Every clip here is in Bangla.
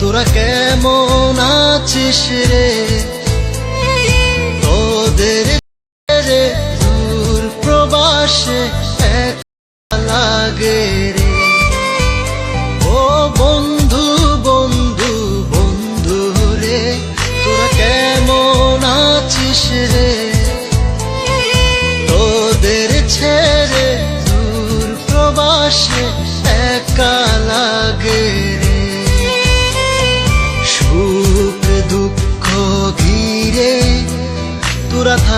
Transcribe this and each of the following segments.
তোরা কেমন আছিস রে? তোদের রে দূর প্রবাসে লাগে রে। ও বন্ধু বন্ধু বন্ধু রে, তোরা কেমন আছিস রে?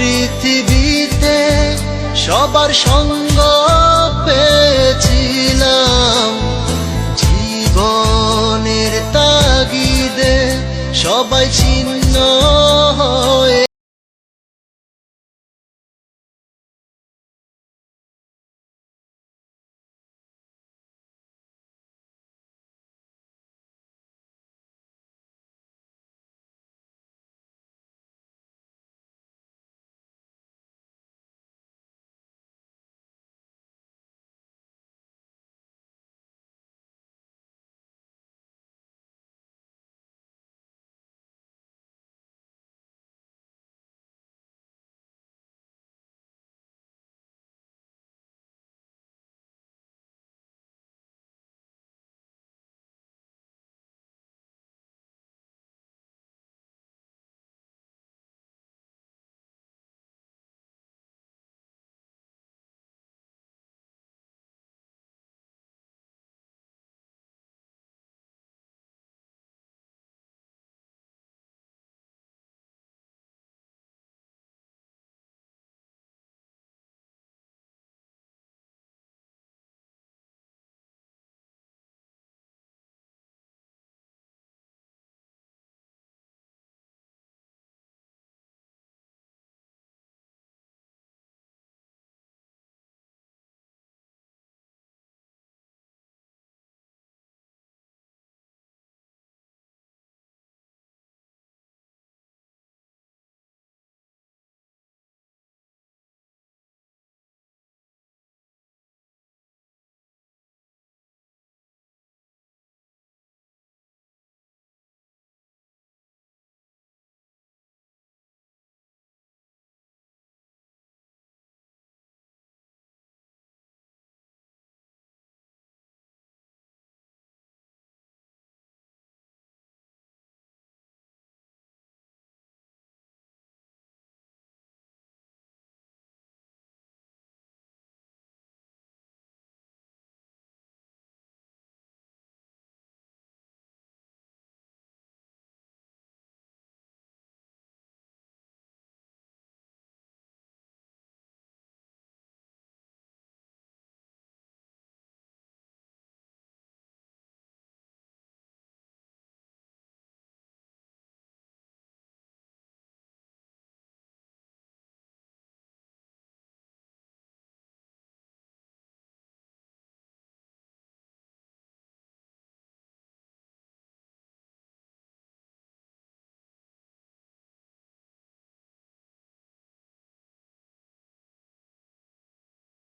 পৃথিবীতে সবার সঙ্গ